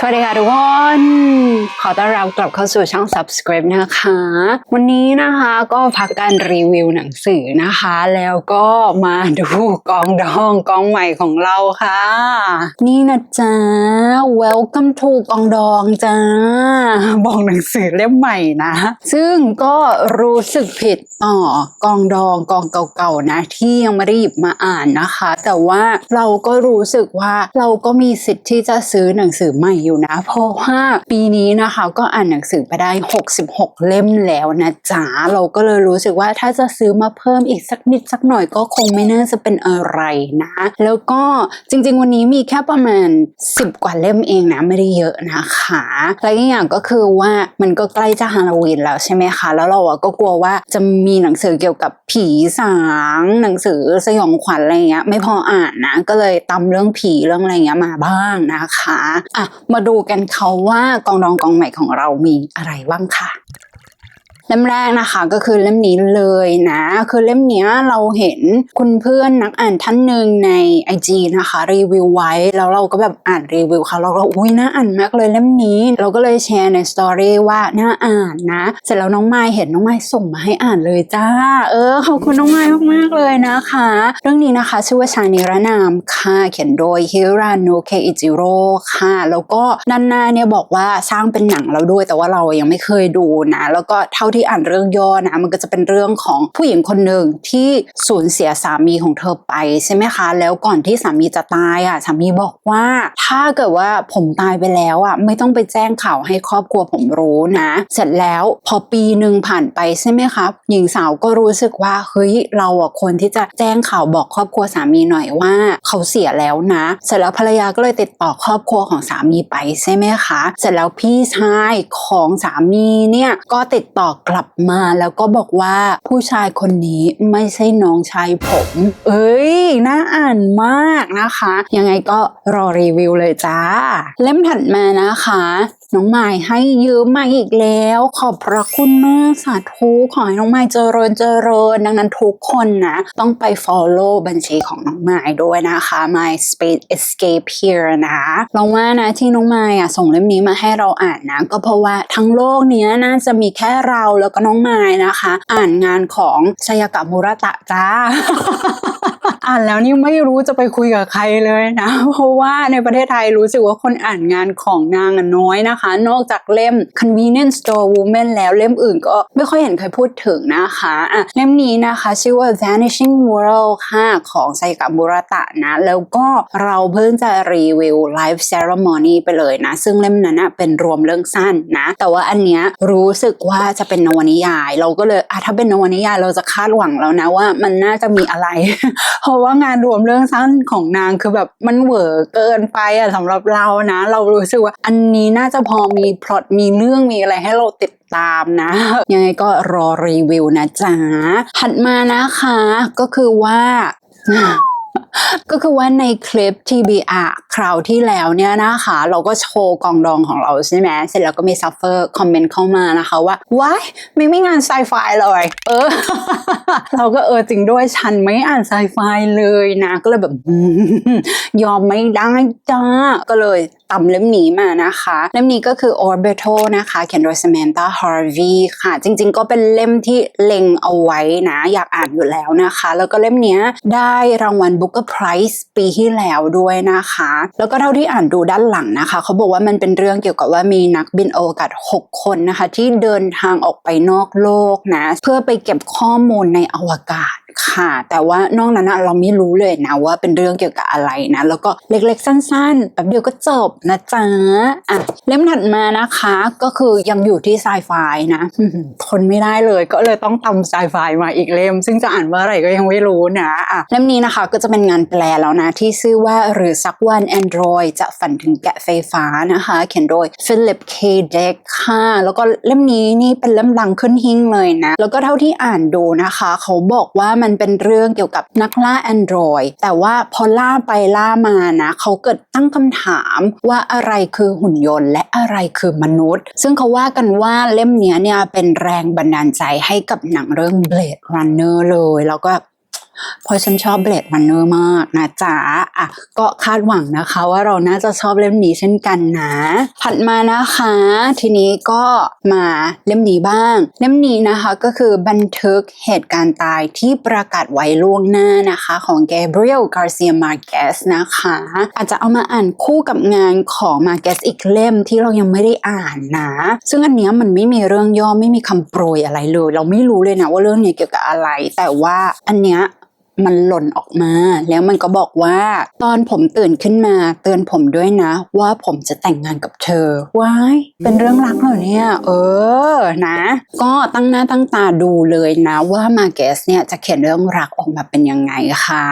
สวัสดีค่ะทุกคน ขอต้อนรับกลับเข้าสู่ช่อง Subscribe นะคะ วันนี้นะคะก็พักการรีวิวหนังสือนะคะ แล้วก็มาดูกองดองกองใหม่ของเราค่ะ นี่นะจ๊ะ Welcome to กองดองจ้าบอกหนังสือเล่มใหม่นะ ซึ่งก็รู้สึกผิดต่อกองดองกองเก่าๆนะ ที่ยังไม่ได้หยิบมาอ่านนะคะ แต่ว่าเราก็รู้สึกว่าเราก็มีสิทธิ์ที่จะซื้อหนังสือใหม่อยู่นะ เพราะว่าปีนี้นะคะก็อ่านหนังสือไปได้ 66 เล่มแล้วนะจ๊ะเราก็เลยรู้สึกว่าถ้าจะซื้อมาเพิ่มอีกสักนิดสักหน่อยก็คงไม่น่าจะเป็นอะไรนะ แล้วก็จริงๆ วันนี้มีแค่ประมาณ 10 กว่าเล่มเองนะไม่ได้เยอะนะคะและอีกอย่างก็คือว่ามันก็ใกล้จะฮาโลวีนแล้วใช่ไหมคะ แล้วเราอะก็กลัวว่าจะมีหนังสือเกี่ยวกับผีสาง หนังสือสยองขวัญอะไรเงี้ยไม่พออ่านนะ ก็เลยตำเรื่องผีเรื่องอะไรเงี้ยมาบ้างนะคะอะมาาดูกันเขาว่ากองรองกองใหม่ของเรามีอะไรบ้างค่ะ เล่มแรกนะคะก็คือเล่มนี้เลยนะ คือเล่มนี้เราเห็นคุณเพื่อนนักอ่านท่านหนึ่งใน IG นะคะ รีวิวไว้แล้วเราก็แบบอ่านรีวิวเขาเราก็อุ้ยน่าอ่านมากเลยเล่มนี้ เราก็เลยแชร์ในสตอรี่ว่าน่าอ่านนะ เสร็จแล้วน้องไม้เห็นน้องไม้ส่งมาให้อ่านเลยจ้า เออขอบคุณน้องไม้มากๆเลยนะคะ เรื่องนี้นะคะชื่อว่าชานิรนามค่ะเขียนโดยฮิราโนเคอิจิโร่ค่ะ แล้วก็ด้านน้าเนี่ยบอกว่าสร้างเป็นหนังแล้วด้วยแต่ว่าเรายังไม่เคยดูนะ แล้วก็เท่าที่อ่านเรื่องย่อนะมันก็จะเป็นเรื่องของผู้หญิงคนหนึ่งที่สูญเสียสามีของเธอไปใช่ไหมคะ แล้วก่อนที่สามีจะตายอะสามีบอกว่า ถ้าเกิดว่าผมตายไปแล้วอะไม่ต้องไปแจ้งข่าวให้ครอบครัวผมรู้นะ เสร็จแล้วพอปีหนึ่งผ่านไปใช่ไหมครับหญิงสาวก็รู้สึกว่าเฮ้ยเราอะควรที่จะแจ้งข่าวบอกครอบครัวสามีหน่อยว่า เขาเสียแล้วนะ เสร็จแล้วภรรยาก็เลยติดต่อครอบครัวของสามีไปใช่ไหมคะ เสร็จแล้วพี่ชายของสามีเนี่ยก็ติดต่อกกลับมาแล้วก็บอกว่าผู้ชายคนนี้ไม่ใช่น้องชายผม เอ้ย น่าอ่านมากนะคะ ยังไงก็รอรีวิวเลยจ้า เล่มถัดมานะคะ น้องไม้ให้ยืมมาอีกแล้ว ขอบพระคุณมากสาธุขอให้น้องไม้เจริญเจริญ ดังนั้นทุกคนนะ ต้องไป follow บัญชีของน้องไม้ด้วยนะคะ My Space Escape here นะเราว่านะที่น้องไม้อะส่งเล่มนี้มาให้เราอ่านนะ ก็เพราะว่าทั้งโลกเนี้ยน่าจะมีแค่เราแล้วก็น้องไม้นะคะ อ่านงานของชยากะมุระตะจ้า อ่านแล้วนี่ไม่รู้จะไปคุยกับใครเลยนะ เพราะว่าในประเทศไทยรู้สึกว่าคนอ่านงานของนางน้อยนะคะ นอกจากเล่ม Convenience Store Woman แล้วเล่มอื่นก็ไม่ค่อยเห็นใครพูดถึงนะคะอะเล่มนี้นะคะชื่อว่า Vanishing World ค่ะของไซกะมุระตะนะ แล้วก็เราเพิ่งจะรีวิว Live Ceremony ไปเลยนะ ซึ่งเล่มนั้นนะเป็นรวมเรื่องสั้นนะ แต่ว่าอันเนี้ยรู้สึกว่าจะเป็นนวนิยาย เราก็เลยอะถ้าเป็นนวนิยายเราจะคาดหวังแล้วนะว่ามันน่าจะมีอะไรเพราะว่างานรวมเรื่องสั้นของนางคือแบบมันเหวอเกินไปอะสำหรับเรานะ เรารู้สึกว่าอันนี้น่าจะพอมีพล็อตมีเรื่องมีอะไรให้เราติดตามนะ ยังไงก็รอรีวิวนะจ๊ะถัดมานะคะก็คือว่า ก็คือว่าในคลิป TBR คราวที่แล้วเนี่ยนะคะ เราก็โชว์กองดองของเราใช่ไหมเสร็จแล้วก็มีซัฟเฟอร์คอมเมนต์เข้ามานะคะว่าว้ายไม่ไม่งานไซไฟเลย เออ เราก็เออจริงด้วยฉันไม่อ่านไซไฟเลยนะ ก็เลยแบบยอมไม่ได้จ้าก็เลย ตำเล่มนี้มานะคะ เล่มนี้ก็คือ Orbital นะคะเขียนโดย Samantha Harvey ค่ะ จริงๆ ก็เป็นเล่มที่เล็งเอาไว้นะ อยากอ่านอยู่แล้วนะคะ แล้วก็เล่มนี้ได้รางวัล Booker Prize ปีที่แล้วด้วยนะคะ แล้วก็เท่าที่อ่านดูด้านหลังนะคะ เขาบอกว่ามันเป็นเรื่องเกี่ยวกับว่ามีนักบินอวกาศ 6 คนนะคะ ที่เดินทางออกไปนอกโลกนะ เพื่อไปเก็บข้อมูลในอวกาศ ค่ะ แต่ว่านอกนั้นเราไม่รู้เลยนะว่าเป็นเรื่องเกี่ยวกับอะไรนะ แล้วก็เล็กๆสั้นๆแป๊บเดียวก็จบนะจ๊ะอะเล่มถัดมานะคะก็คือยังอยู่ที่ไซไฟนะทนไม่ได้เลยก็เลยต้องตำไซไฟมาอีกเล่ม ซึ่งจะอ่านว่าอะไรก็ยังไม่รู้นะอะเล่มนี้นะคะก็จะเป็นงานแปลแล้วนะ ที่ชื่อว่าหรือสักวัน Android จะฝันถึงแกะไฟฟ้านะคะ เขียนโดย Philip K. Dick ค่ะแล้วก็เล่มนี้นี่เป็นเล่มดังขึ้นหิ้งเลยนะ แล้วก็เท่าที่อ่านดูนะคะ เขาบอกว่ามันเป็นเรื่องเกี่ยวกับนักล่าแอนดรอยแต่ว่าพอล่าไปล่ามานะเขาเกิดตั้งคำถามว่าอะไรคือหุ่นยนต์ และอะไรคือมนุษย์ ซึ่งเขาว่ากันว่าเล่มนี้เนี่ยเป็นแรงบันดาลใจให้กับหนังเรื่อง Blade Runner เลย แล้วก็ เพราะฉันชอบเบลดวันเนอร์มากนะจ๊ะอะก็คาดหวังนะคะว่าเราน่าจะชอบเล่มนี้เช่นกันนะ ถัดมานะคะ ทีนี้ก็มาเล่มนี้บ้าง เล่มนี้นะคะก็คือบันทึกเหตุการณ์ตายที่ประกาศไว้ล่วงหน้านะคะของ Gabriel Garcia Marquez นะคะ อาจจะเอามาอ่านคู่กับงานของ Marquez อีกเล่มที่เรายังไม่ได้อ่านนะ ซึ่งอันเนี้ยมันไม่มีเรื่องย่อไม่มีคำโปรยอะไรเลย เราไม่รู้เลยนะว่าเรื่องนี้เกี่ยวกับอะไร แต่ว่าอันเนี้ย มันหล่นออกมา แล้วมันก็บอกว่า ตอนผมตื่นขึ้นมา เตือนผมด้วยนะ ว่าผมจะแต่งงานกับเธอว้ายเป็นเรื่องรักเหรอเนี่ย เออนะ ก็ตั้งหน้าตั้งตาดูเลยนะ ว่ามาเกสเนี่ยจะเขียนเรื่องรักออกมาเป็นยังไงค่ะ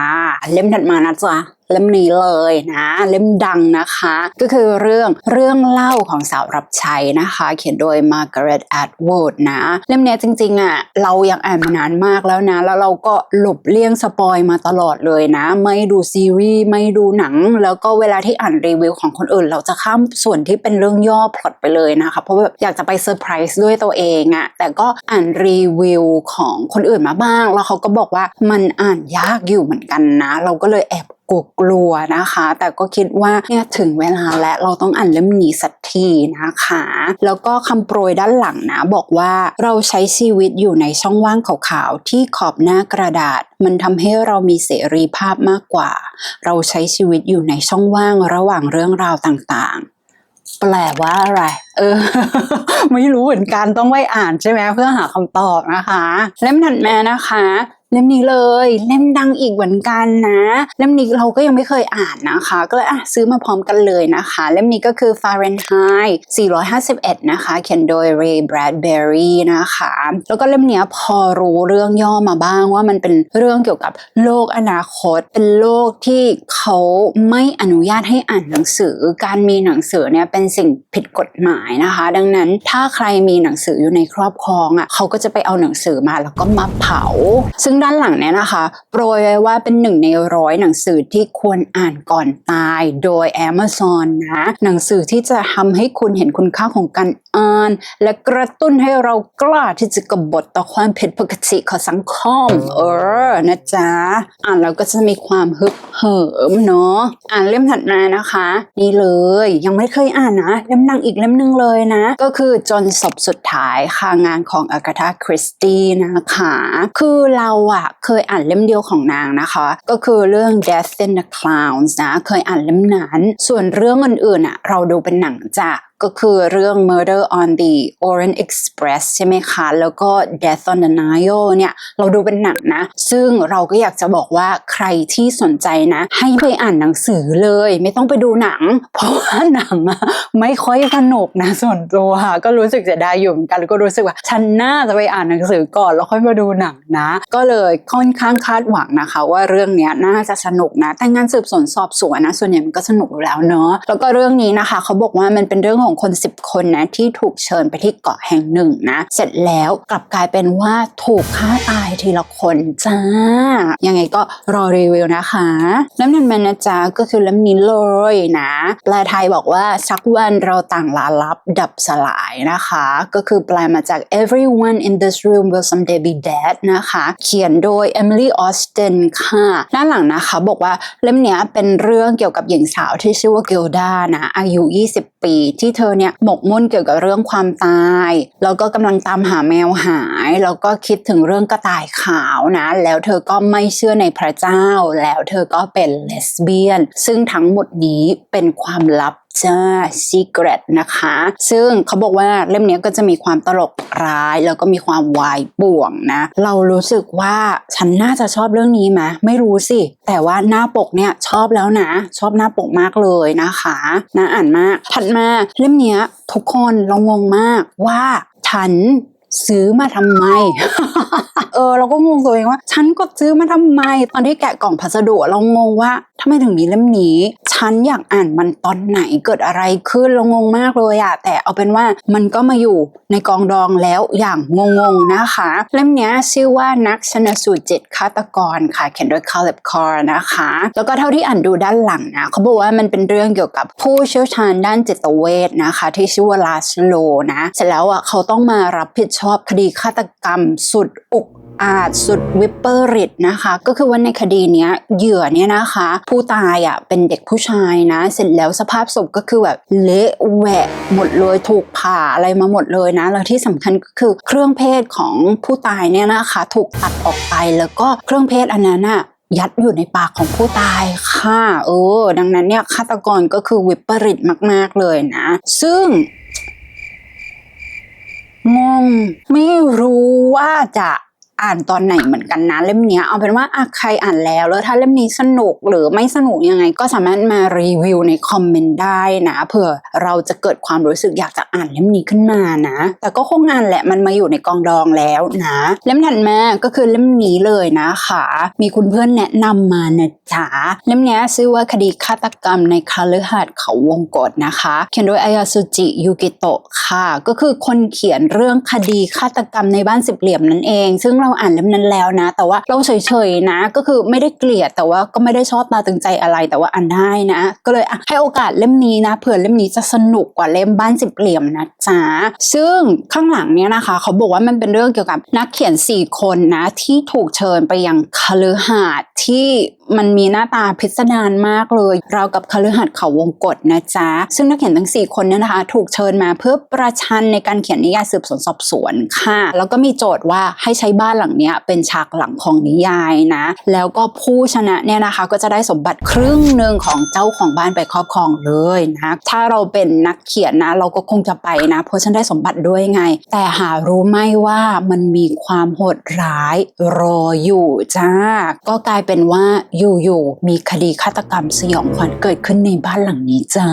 เล่มถัดมานะจ๊ะ เล่มนี้เลยนะเล่มดังนะคะ ก็คือเรื่องเรื่องเล่าของสาวรับใช้นะคะ เขียนโดย Margaret Atwood นะ เล่มนี้จริงๆอะเรายังอ่านมานานมากแล้วนะ แล้วเราก็หลบเลี่ยงสปอยมาตลอดเลยนะ ไม่ดูซีรีส์ไม่ดูหนัง แล้วก็เวลาที่อ่านรีวิวของคนอื่น เราจะข้ามส่วนที่เป็นเรื่องย่อพล็อตไปเลยนะคะ เพราะแบบอยากจะไปเซอร์ไพรส์ด้วยตัวเองอะแต่ก็อ่านรีวิวของคนอื่นมาบ้าง แล้วเขาก็บอกว่ามันอ่านยากอยู่เหมือนกันนะ เราก็เลยแอบ กลัวๆนะคะ แต่ก็คิดว่าเนี่ยถึงเวลาและเราต้องอ่านเล่มนี้สักทีนะคะ แล้วก็คำโปรยด้านหลังนะบอกว่าเราใช้ชีวิตอยู่ในช่องว่างขาวๆที่ขอบหน้ากระดาษ มันทำให้เรามีเสรีภาพมากกว่า เราใช้ชีวิตอยู่ในช่องว่างระหว่างเรื่องราวต่างๆแปลว่าอะไร เออ ไม่รู้เหมือนกันต้องไปอ่านใช่ไหมเพื่อหาคำตอบนะคะ เล่มถัดมานะคะ เล่มนี้เลย เล่มดังอีกเหมือนกันนะ เล่มนี้เราก็ยังไม่เคยอ่านนะคะ ก็เลยอะซื้อมาพร้อมกันเลยนะคะ เล่มนี้ก็คือ Fahrenheit 451 นะคะ เขียนโดย Ray Bradbury นะคะ แล้วก็เล่มนี้พอรู้เรื่องย่อมาบ้างว่ามันเป็นเรื่องเกี่ยวกับโลกอนาคต เป็นโลกที่เขาไม่อนุญาตให้อ่านหนังสือ การมีหนังสือเนี่ยเป็นสิ่งผิดกฎหมายนะคะ ดังนั้นถ้าใครมีหนังสืออยู่ในครอบครองอะเขาก็จะไปเอาหนังสือมาแล้วก็มาเผา ซึ่งด้านหลังเนี่ยนะคะ โปรยไว้ว่าเป็นหนึ่งในร้อยหนังสือที่ควรอ่านก่อนตายโดย Amazon นะ หนังสือที่จะทำให้คุณเห็นคุณค่าของการอ่าน และกระตุ้นให้เรากล้าที่จะกบฏต่อความผิดปกติของสังคม เออนะจ๊ะ อ่านแล้วก็จะมีความฮึกเหิมเนาะอ่านเล่มถัดมานะคะ นี่เลยยังไม่เคยอ่านนะเล่มดังอีกเล่มหนึงเลยนะ ก็คือจนศพสุดท้ายค่ะงานของอากาธาคริสตี้นะคะ คือเราอะเคยอ่านเล่มเดียวของนางนะคะ ก็คือเรื่อง Death in the Clowns นะ เคยอ่านเล่มนั้น ส่วนเรื่องอื่นๆอะเราดูเป็นหนังจ้ะก็ ก็คือเรื่อง Murder on the Orient Express ใช่ไหมคะ แล้วก็ Death on the Nile เนี่ย เราดูเป็นหนังนะ ซึ่งเราก็อยากจะบอกว่าใครที่สนใจนะ ให้ไปอ่านหนังสือเลย ไม่ต้องไปดูหนัง เพราะว่าหนังไม่ค่อยสนุกนะส่วนตัวก็รู้สึกเสียดายอยู่เหมือนกันแล้วก็รู้สึกว่า ฉันน่าจะไปอ่านหนังสือก่อนแล้วค่อยมาดูหนังนะ ก็เลยค่อนข้างคาดหวังนะคะ ว่าเรื่องเนี้ยน่าจะสนุกนะ แต่งานสืบสวนสอบสวนนะ ส่วนใหญ่มันก็สนุกอยู่แล้วเนาะแล้วก็เรื่องนี้นะคะ เขาบอกว่ามันเป็นเรื่องของคน10คนนะที่ถูกเชิญไปที่เกาะแห่งหนึ่งนะเสร็จแล้วกลับกลายเป็นว่าถูกฆ่าตายทีละคนจ้า ยังไงก็รอรีวิวนะคะเล่มนั้นมันนะจ๊ะก็คือเล่มนี้เลยนะแปลไทยบอกว่าสักวันเราต่างลาลับดับสลายนะคะ ก็คือแปลมาจาก everyone in this room will someday be dead นะคะ เขียนโดย Emily Austin ค่ะ ด้านหลังนะคะบอกว่าเล่มนี้เป็นเรื่องเกี่ยวกับหญิงสาวที่ชื่อว่าเกลดานะ อายุ 20 ปีที่เธอเนี่ยหมกมุ่นเกี่ยวกับเรื่องความตายแล้วก็กำลังตามหาแมวหาย แล้วก็คิดถึงเรื่องกระต่ายขาวนะ แล้วเธอก็ไม่เชื่อในพระเจ้า แล้วเธอก็เป็นเลสเบี้ยน ซึ่งทั้งหมดนี้เป็นความลับ จ้า Secret นะคะ ซึ่งเขาบอกว่าเล่มนี้ก็จะมีความตลกร้าย แล้วก็มีความวายป่วงนะ เรารู้สึกว่าฉันน่าจะชอบเรื่องนี้ไหมไม่รู้สิ แต่ว่าหน้าปกเนี่ยชอบแล้วนะ ชอบหน้าปกมากเลยนะคะน่าอ่านมาก ถัดมาเล่มนี้ทุกคนเรางงมากว่าฉัน ซื้อมาทำไม เออ เราก็งงตัวเองว่า ฉันกดซื้อมาทำไม ตอนที่แกะกล่องพัสดุเรางงว่าทำไมถึงมีเล่มนี้ ฉันอยากอ่านมันตอนไหนเกิดอะไรขึ้นเรางงมากเลยอะแต่เอาเป็นว่ามันก็มาอยู่ในกองดองแล้วอย่างงงๆนะคะ เล่มนี้ชื่อว่านักชนสูตรเจ็ดฆาตกรค่ะเขียนโดยคาร์เลบคอร์นะคะ แล้วก็เท่าที่อ่านดูด้านหลังนะเขาบอกว่ามันเป็นเรื่องเกี่ยวกับผู้เชี่ยวชาญด้านจิตเวชนะคะ ที่ชื่อว่าลาสโลนะเสร็จแล้วอะเขาต้องมารับผิดชอบคดีฆาตกรรม สุดอุกอาจสุดวิปเปอริตนะคะ ก็คือว่าในคดีเนี้ยเหยื่อเนี่ยนะคะ ผู้ตายอะเป็นเด็กผู้ชายนะ เสร็จแล้วสภาพศพก็คือแบบเละแหวะหมดเลยถูกผ่าอะไรมาหมดเลยนะ แล้วที่สำคัญก็คือเครื่องเพศของผู้ตายเนี่ยนะคะ ถูกตัดออกไปแล้วก็เครื่องเพศอันนั้นอะยัดอยู่ในปากของผู้ตายค่ะ เออ ดังนั้นเนี่ยฆาตกรก็คือวิปริตมาก ๆ เลยนะ ซึ่ง งง ไม่รู้ว่าจะ อ่านตอนไหนเหมือนกันนะเล่มนี้เอาเป็นว่าอะใครอ่านแล้วแล้วถ้าเล่มนี้สนุกหรือไม่สนุกยังไง ก็สามารถมารีวิวในคอมเมนต์ได้นะเผื่อเราจะเกิดความรู้สึกอยากจะอ่านเล่มนี้ขึ้นมานะ แต่ก็คงอ่านแหละมันมาอยู่ในกองดองแล้วนะ เล่มถัดมาก็คือเล่มนี้เลยนะคะ มีคุณเพื่อนแนะนำมานะจ๊ะเล่มนี้ชื่อว่าคดีฆาตกรรมในคาลือหาดเขาวงกฏนะคะ เขียนโดยอายาสุจิยูกิโตะค่ะ ก็คือคนเขียนเรื่องคดีฆาตกรรมในบ้านสิบเหลี่ยมนั่นเอง ซึ่งเราราอ่านเล่มนั้นแล้วนะ แต่ว่าเราเฉยๆนะ ก็คือไม่ได้เกลียดแต่ว่าก็ไม่ได้ชอบตาตึงใจอะไรแต่ว่าอ่านได้นะ ก็เลยให้โอกาสเล่มนี้นะเผื่อเล่มนี้จะสนุกกว่าเล่มบ้านสิบเหลี่ยมนะจ๊ะซึ่งข้างหลังเนี้ยนะคะ เขาบอกว่ามันเป็นเรื่องเกี่ยวกับนักเขียนสี่คนนะ ที่ถูกเชิญไปยังคาลือหาดที่มันมีหน้าตาพิสดารมากเลย เรากับคาลือหาดเขาวงกฏนะจ๊ะ ซึ่งนักเขียนทั้ง 4 คนเนี่ยนะคะ ถูกเชิญมาเพื่อประชันในการเขียนนิยายสืบสวนสอบสวนค่ะ แล้วก็มีโจทย์ว่าให้ใช้บ้านหลังเนี้ยเป็นฉากหลังของนิยายนะ แล้วก็ผู้ชนะเนี่ยนะคะก็จะได้สมบัติครึ่งหนึ่งของเจ้าของบ้านไปครอบครองเลยนะถ้าเราเป็นนักเขียนนะ เราก็คงจะไปนะ เพราะฉันได้สมบัติด้วยไง แต่หารู้ไหมว่ามันมีความโหดร้ายรออยู่จ้า ก็กลายเป็นว่าอยู่ๆมีคดีฆาตกรรมสยองขวัญเกิดขึ้นในบ้านหลังนี้จ้า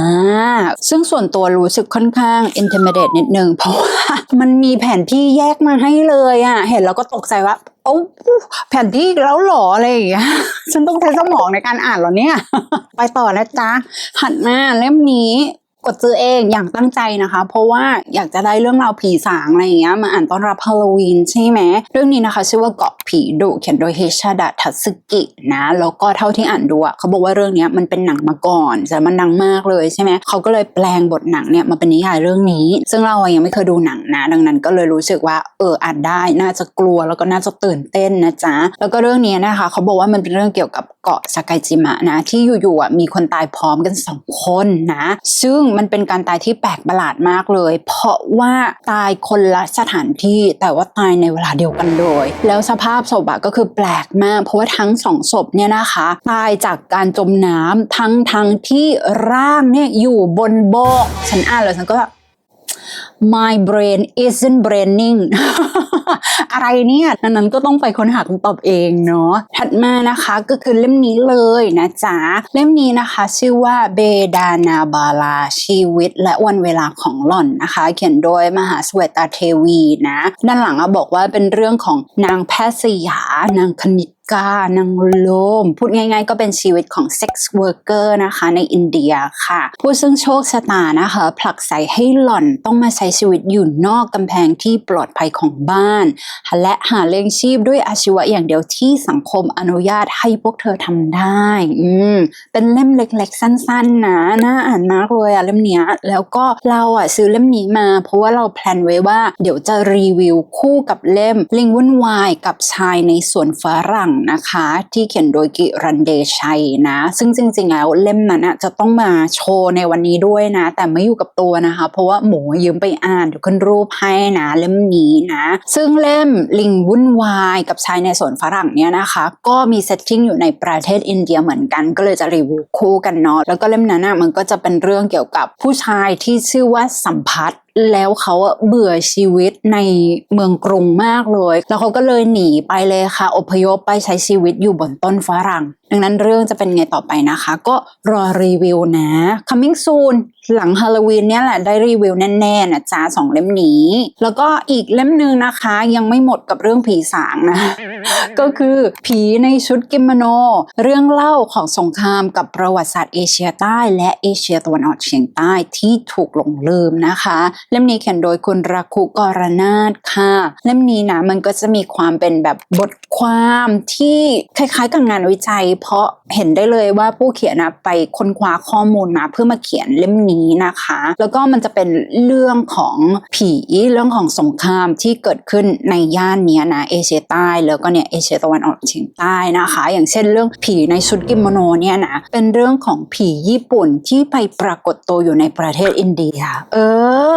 ซึ่งส่วนตัวรู้สึกค่อนข้าง intimidate นิดนึงเพราะว่ามันมีแผนที่แยกมาให้เลยอะเห็นแล้วก็ตกใจว่า โอ้แผ่นที่แล้วหรออะไรอย่างเงี้ยฉันต้องใช้สมองในการอ่านหรอเนี่ย ไปต่อนะจ๊ะ หันมาเล่มนี้ กดซื้อเองอย่างตั้งใจนะคะ เพราะว่าอยากจะได้เรื่องราวผีสางอะไรอย่างเงี้ยมาอ่านต้อนรับฮาโลวีนใช่ไหมเรื่องนี้นะคะ ชื่อว่าเกาะผีดุเขียนโดยเฮชาดะทัสึกินะแล้วก็เท่าที่อ่านดูอะเขาบอกว่าเรื่องนี้มันเป็นหนังมาก่อนแต่มันดังมากเลยใช่ไหมเขาก็เลยแปลงบทหนังเนี่ยมาเป็นนิยายเรื่องนี้ ซึ่งเรายังไม่เคยดูหนังนะ ดังนั้นก็เลยรู้สึกว่าเอออ่านได้น่าจะกลัวแล้วก็น่าจะตื่นเต้นนะจ๊ะแล้วก็เรื่องนี้นะคะเขาบอกว่ามันเป็นเรื่องเกี่ยวกับเกาะซากายจิมะนะที่อยู่ๆอะมีคนตายพร้อมกันสองคนนะ ซึ่งมันเป็นการตายที่แปลกประหลาดมากเลย เพราะว่าตายคนละสถานที่แต่ว่าตายในเวลาเดียวกันเลย แล้วสภาพศพอะก็คือแปลกมาก เพราะว่าทั้งสองศพเนี่ยนะคะ ตายจากการจมน้ำทั้งทั้งที่ร่างเนี่ยอยู่บนโบกฉันอ่านแล้วฉันก็แบบ my brain isn't braining อะไรเนี่ยดังนั้นก็ต้องไปค้นหาคำตอบเองเนาะถัดมานะคะก็คือเล่มนี้เลยนะจ๊ะ เล่มนี้นะคะชื่อว่าเบดานาบาลาชีวิต และวันเวลาของหล่อนนะคะ เขียนโดยมหาสเวตตาเทวีนะ ด้านหลังอะบอกว่าเป็นเรื่องของนางแพทย์สยานางคณิต กานางโลม พูดง่ายๆ ก็เป็นชีวิตของเซ็กซ์เวิร์กเกอร์นะคะ ในอินเดียค่ะ ผู้ซึ่งโชคชะตานะคะ ผลักใสให้หล่อนต้องมาใช้ชีวิตอยู่นอกกำแพงที่ปลอดภัยของบ้าน และหาเลี้ยงชีพด้วยอาชีวะอย่างเดียวที่สังคมอนุญาตให้พวกเธอทำได้ อืม เป็นเล่มเล็กๆ สั้นๆ นะ น่าอ่านมากเลยอะเล่มเนี้ย แล้วก็เราอะซื้อเล่มนี้มา เพราะว่าเราแพลนไว้ว่าเดี๋ยวจะรีวิวคู่กับเล่มลิงวุ่นวายกับชายในสวนฝรั่งนะคะ ที่เขียนโดยกิรันเดชัยนะ ซึ่งจริงๆแล้วเล่มนั้นอะจะต้องมาโชว์ในวันนี้ด้วยนะ แต่ไม่อยู่กับตัวนะคะ เพราะว่าหมูยืมไปอ่านเดี๋ยวขึ้นรูปให้นะเล่มนี้นะ ซึ่งเล่มลิงวุ่นวายกับชายในสวนฝรั่งเนี่ยนะคะ ก็มีเซตติ้งอยู่ในประเทศอินเดียเหมือนกัน ก็เลยจะรีวิวคู่กันเนาะแล้วก็เล่มนั้นอะมันก็จะเป็นเรื่องเกี่ยวกับผู้ชายที่ชื่อว่าสัมพัทธ แล้วเขาอะเบื่อชีวิตในเมืองกรุงมากเลย แล้วเขาก็เลยหนีไปเลยค่ะ อพยพไปใช้ชีวิตอยู่บนต้นฝรั่ง ดังนั้นเรื่องจะเป็นไงต่อไปนะคะ ก็รอรีวิวนะ coming soon หลังฮาโลวีนเนี่ยแหละได้รีวิวแน่ๆนะจ๊ะสองเล่มนี้ แล้วก็อีกเล่มหนึ่งนะคะ ยังไม่หมดกับเรื่องผีสางนะ ก็คือผีในชุดกิมโน เรื่องเล่าของสงครามกับประวัติศาสตร์เอเชียใต้และเอเชียตะวันออกเฉียงใต้ที่ถูกหลงลืมนะคะ เล่มนี้เขียนโดยคุณรักคุกรนาถค่ะ เล่มนี้นะมันก็จะมีความเป็นแบบบทความที่คล้ายๆกับงานวิจัยเพราะเห็นได้เลยว่าผู้เขียนนะไปค้นคว้าข้อมูลมาเพื่อมาเขียนเล่มนี้นะคะ แล้วก็มันจะเป็นเรื่องของผีเรื่องของสงครามที่เกิดขึ้นในย่านนี้นะเอเชียใต้ แล้วก็เนี่ยเอเชียตะวันออกเฉียงใต้นะคะ อย่างเช่นเรื่องผีในชุดกิโมโนเนี่ยนะเป็นเรื่องของผีญี่ปุ่นที่ไปปรากฏตัวอยู่ในประเทศอินเดีย เอ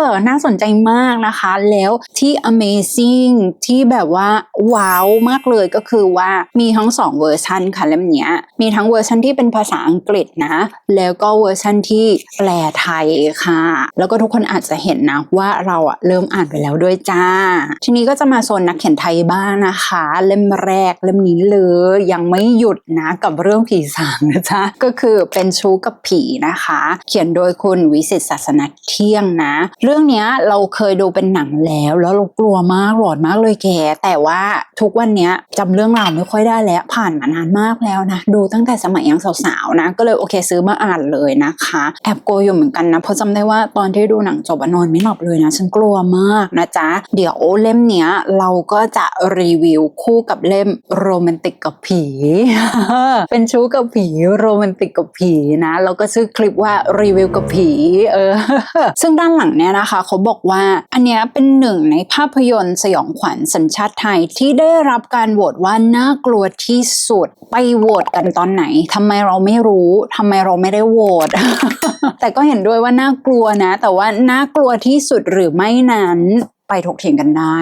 อ น่าสนใจมากนะคะ แล้วที่ Amazing ที่แบบว่าว้าวมากเลยก็คือว่ามีทั้งสองเวอร์ชันค่ะเล่มนี้ี้ยมีทั้งเวอร์ชันที่เป็นภาษาอังกฤษนะ แล้วก็เวอร์ชันที่แปลไทยค่ะ แล้วก็ทุกคนอาจจะเห็นนะว่าเราอะเริ่มอ่านไปแล้วด้วยจ้า ทีนี้ก็จะมาโซนนักเขียนไทยบ้างนะคะ เล่มแรกเล่มนี้เลย ยังไม่หยุดนะกับเรื่องผีสางนะจ๊ะก็คือเป็นชู้กับผีนะคะ เขียนโดยคุณวิสิตศาสนาเที่ยงนะ เรื่องเนี้ยเราเคยดูเป็นหนังแล้วแล้วเรากลัวมากหลอนมากเลยแกแต่ว่าทุกวันเนี้ยจำเรื่องราวไม่ค่อยได้แล้วผ่านมานานมากแล้วนะดูตั้งแต่สมัยยังสาวๆนะก็เลยโอเคซื้อมาอ่านเลยนะคะแอบกลัวอยู่เหมือนกันนะเพราะจำได้ว่าตอนที่ดูหนังจบนอนไม่หลับเลยนะฉันกลัวมากนะจ๊ะเดี๋ยวเล่มเนี้ยเราก็จะรีวิวคู่กับเล่มโรแมนติกกับผี เป็นชู้กับผีโรแมนติกกับผีนะแล้วก็ชื่อคลิปว่ารีวิวกับผีเออซึ่งด้านหลังเนี่ยนะคะเขาบอกว่าอันเนี้ยเป็นหนึ่งในภาพยนตร์สยองขวัญสัญชาติไทยที่ได้รับการโหวตว่าน่ากลัวที่สุด ไปโหวตกันตอนไหนทำไมเราไม่รู้ทำไมเราไม่ได้โหวตแต่ก็เห็นด้วยว่าน่ากลัวนะ แต่ว่าน่ากลัวที่สุดหรือไม่นั้นไปถกเถียงกันได้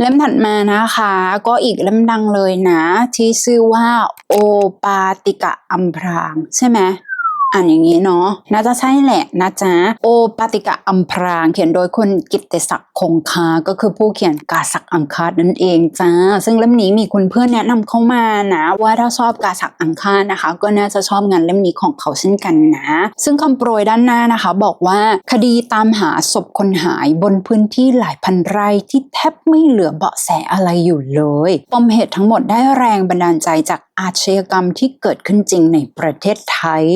เล่มถัดมานะคะ ก็อีกเล่มดังเลยนะ ที่ชื่อว่าโอปาติกะอัมพราง ใช่ไหม อ่านอย่างนี้เนาะน่าจะใช่แหละนะจ๊ะ โอปติกะอัมพรางเขียนโดยคุณกิตติศักดิ์คงคา ก็คือผู้เขียนกาสักอังคารนั่นเองจ้า ซึ่งเล่มนี้มีคุณเพื่อนแนะนำเข้ามานะ ว่าถ้าชอบกาสักอังคารนะคะ ก็น่าจะชอบงานเล่มนี้ของเขาเช่นกันนะ ซึ่งคำโปรยด้านหน้านะคะ บอกว่าคดีตามหาศพคนหายบนพื้นที่หลายพันไร่ที่แทบไม่เหลือเบาะแสอะไรอยู่เลยปมเหตุทั้งหมดได้แรงบันดาลใจจากอาชญากรรมที่เกิดขึ้นจริงในประเทศไทย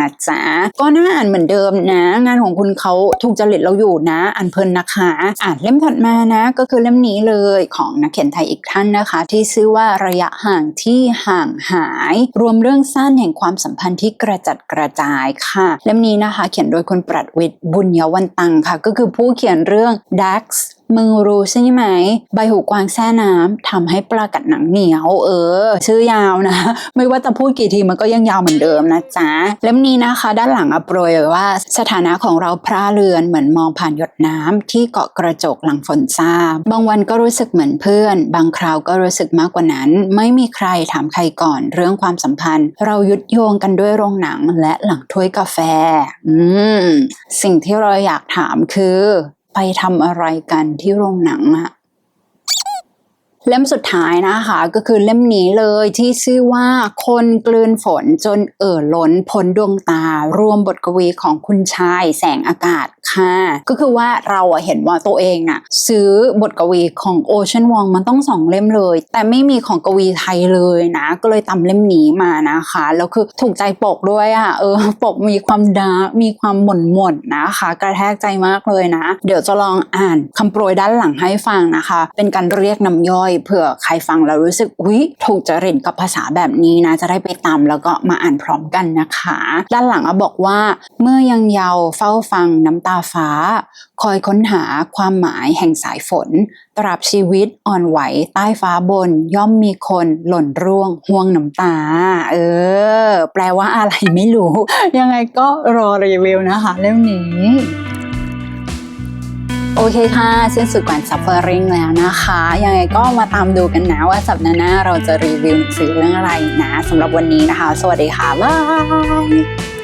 นะจ๊ะก็น่าอ่านเหมือนเดิมนะ งานของคุณเขาถูกจริตเราอยู่นะ อ่านเพลินนะคะ อ่านเล่มถัดมานะ ก็คือเล่มนี้เลยของนักเขียนไทยอีกท่านนะคะ ที่ชื่อว่าระยะห่างที่ห่างหาย รวมเรื่องสั้นแห่งความสัมพันธ์ที่กระจัดกระจายค่ะ เล่มนี้นะคะ เขียนโดยคุณปรัดวิทย์บุญยวันตังค่ะ ก็คือผู้เขียนเรื่อง Dax มึงรู้ใช่ไหม ใบหูกวางแช่น้ำทำให้ปลากัดหนังเหนียว เออ ชื่อยาวนะ ไม่ว่าจะพูดกี่ทีมันก็ยังยาวเหมือนเดิมนะจ๊ะ เล่มนี้นะคะ ด้านหลังอโปรยว่าสถานะของเราพระเรือนเหมือนมองผ่านหยดน้ำที่เกาะกระจกหลังฝนซาบางวันก็รู้สึกเหมือนเพื่อน บางคราวก็รู้สึกมากกว่านั้น ไม่มีใครถามใครก่อนเรื่องความสัมพันธ์ เรายุดโยงกันด้วยโรงหนังและหลังถ้วยกาแฟ อืม สิ่งที่เราอยากถามคือ ไปทำอะไรกันที่โรงหนังอะ เล่มสุดท้ายนะคะก็คือเล่มนี้เลยที่ชื่อว่าคนกลืนฝนจนเอ่อล้นพ้นดวงตา รวมบทกวีของคุณชายแสงอากาศค่ะ ก็คือว่าเราเห็นว่าตัวเองน่ะซื้อบทกวีของโอเชียนวองมันต้องสองเล่มเลย แต่ไม่มีของกวีไทยเลยนะ ก็เลยตำเล่มนี้มานะคะ แล้วคือถูกใจปกด้วยอะเออปกมีความดาร์กมีความหม่นหม่นนะคะ กระแทกใจมากเลยนะ เดี๋ยวจะลองอ่านคำโปรยด้านหลังให้ฟังนะคะ เป็นการเรียกน้ำย่อยเผื่อใครฟังแล้วรู้สึกอุ๊ยถูกจริตกับภาษาแบบนี้นะ จะได้ไปตามแล้วก็มาอ่านพร้อมกันนะคะ ด้านหลังอบอกว่า เมื่อยังเยาว์เฝ้าฟังน้ำตาฟ้า คอยค้นหาความหมายแห่งสายฝน ตราบชีวิตอ่อนไหวใต้ฟ้าบน ย่อมมีคนหล่นร่วงห่วงน้ำตา เออ แปลว่าอะไรไม่รู้ ยังไงก็รอรีวิวนะคะเล่มนี้ โอเคค่ะสิ้นสุดก่อน suffering แล้วนะคะ ยังไงก็มาตามดูกันนะว่าสัปดาห์หน้าเราจะรีวิวหนังสือเรื่องอะไรนะสำหรับวันนี้นะคะ สวัสดีค่ะบ๊าย